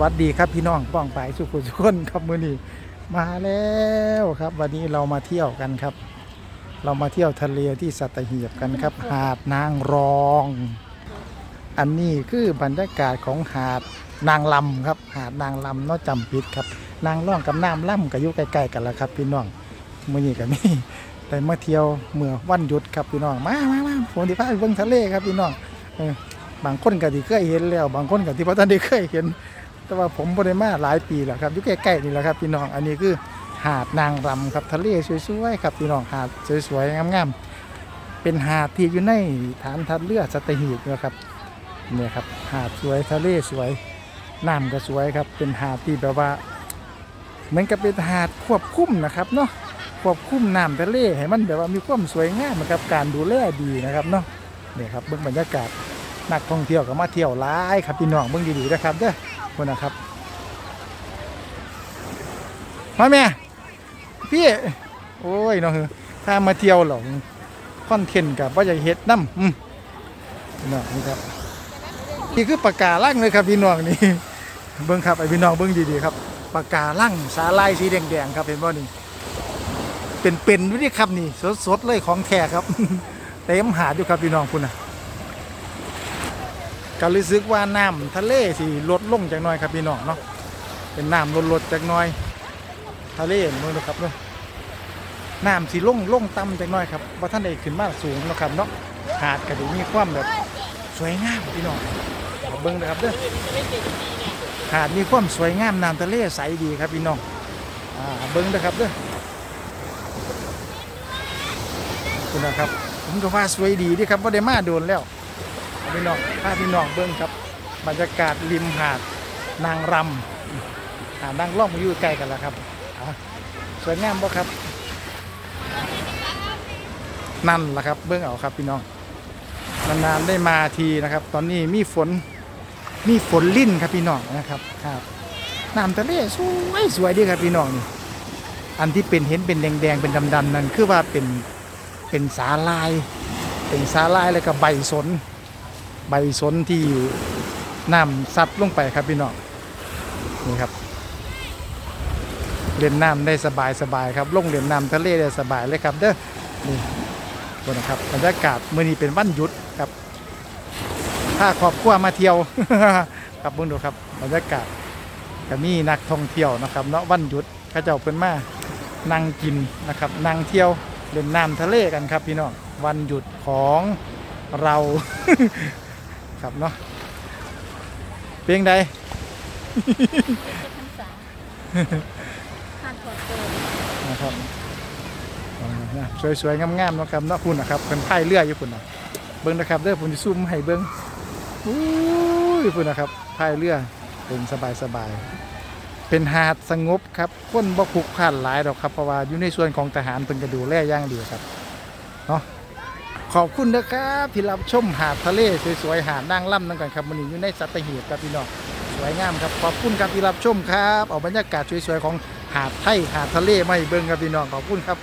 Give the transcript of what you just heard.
วัสดีครับพี่น้องป้องปายสุขุสุขคนครับมือนี้มาแล้วครับ วันนี้เรามาเที่ยวกันครับ เรามาเที่ยวทะเลที่สัตหีบกันครับ หาดนางรอง อันนี้คือบรรยากาศของหาดนางลำครับ หาดนางลำเนาะจำปิดครับ นางร่องกับน้ำล่ำก็อยู่ใกล้ๆกันแล้วครับ พี่น้องมือนี้ก็มีแต่มาเที่ยวเมื่อวันหยุดครับพี่น้องมามามาผมที่พาไปเบิ่งทะเลครับพี่น้องบางคนก็ที่เคยเห็นแล้ว บางคนก็ที่พระท่านได้เคยเห็น แต่ว่าผมบ่ได้มาหลายปีแล้วครับอยู่ใกล้ๆนี่แหละครับพี่น้องอันนี้คือหาดนางรำครับทะเลสวยๆครับพี่น้องหาดสวยๆงามๆเป็นหาดที่อยู่ในฐานทัพเรือสัตหีบนะครับเนี่ยครับหาดสวยทะเลสวยน้ำก็สวยครับเป็นหาดที่แบบว่าเหมือนกับเป็นหาดควบคุมนะครับเนาะควบคุมน้ำทะเลให้มันแบบว่ามีความสวยงามนะครับการดูแลดีนะครับเนาะเนี่ยครับเบื้องบรรยากาศนักท่องเที่ยวก็มาเที่ยวหลายครับพี่น้องเบื้องดีๆนะครับเด้อ คนนะครับ มาแม่ พี่ โอ้ยเนาะเฮ้อถ้ามาเที่ยวหรอกคอนเทนต์กับว่าจะเฮ็ดน้ำอืมน้องนี่ครับนี่คือปากกาลั่งเลยครับพี่น้องนี่เบิ้งครับไอพี่น้องเบิ้งดีๆครับปากกาลั่งสาลายสีแดงๆครับเห็นบ่นี่เป็นๆด้วยครับนี่สดๆเลยของแท้ครับเต็มหาดอยู่ครับพี่น้องคุณนะ ก็รู้สึกว่าน้ำทะเลสิลดลงจากหน้อยครับพี่น้องเนาะเป็นน้ำลดๆจากหน้อย ทะเลมือนะครับเนาะน้ำสิลงลงต่ำจากหน้อยครับว่าท่านใดขึ้นมาสูงนะครับเนาะหาดก็ดูมีความแบบสวยงามพี่น้องเบิ้งเลยครับเด้อหาดมีความสวยงามน้ำทะเลใสดีครับพี่น้องอ่าเบิ้งนะครับเด้อคุณนะครับผมก็ว่าสวยดีดีครับว่าได้มาโดนแล้ว พี่น้องพาพพี่น้องเบิ้งครับ บรรยากาศริมหาดนางรำหาดนางร่องมาอยู่ใกล้กันแล้วครับสวยงามบ่ครับ นั่นแหละครับ เบิ้องเอาครับพี่น้องนานๆได้มาทีนะครับ ตอนนี้มีฝนมีฝนลิ่นครับพี่น้องนะครับครับน้ำทะเลสวยสวยดีครับพี่น้องนี่อันที่เป็นเห็นเป็นแดงๆเป็นดำๆนั่นคือว่าเป็นเป็นสาลาย เป็นสาลายแล้วก็ใบสน ใบสนที่น้ำซัดลงไปครับพี่น้องนี่ครับเล่นน้ำได้สบายสบายครับลงเล่นน้ำทะเลได้สบายเลยครับเด้อนี่บนนะครับบรรยากาศเมื่อนี้เป็นวันหยุดครับถ้าครอบครัวมาเที่ยวครับเบิ่งดูครับบรรยากาศก็มีนักท่องเที่ยวนะครับเนาะวันหยุดข้าเจ้าเพิ่นมานั่งกินนะครับนั่งเที่ยวเล่นน้ำทะเลกันครับพี่น้องวันหยุดของเรา ครับเนาะเพียงใดพรรษาผ่านถอดเกินนะครับอ่านะสวยๆงามๆเนาะครับเนาะคุณนะครับเป็นพายเรืออยู่คุณนะเบิ่งนะครับเด้อผมจะซูมให้เบิ่งอู้ยคุณนะครับพายเรือเป็นสบายๆเป็นหาดสงบครับคนบ่คุกคานหลายดอกครับเพราะว่าอยู่ในส่วนของทหารเพิ่นก็ดูแลอย่างดีครับเนาะ ขอบคุณนะครับที่รับชมหาดทะเลสวยๆหาดนางล่ำนั่นกันครับมันอยู่ในสัตหีบครับพี่น้องสวยงามครับขอบคุณครับที่รับชมครับเอาบรรยากาศสวยๆของหาดไทยหาดทะเลมาให้เบิ่งครับพี่น้องขอบคุณครับ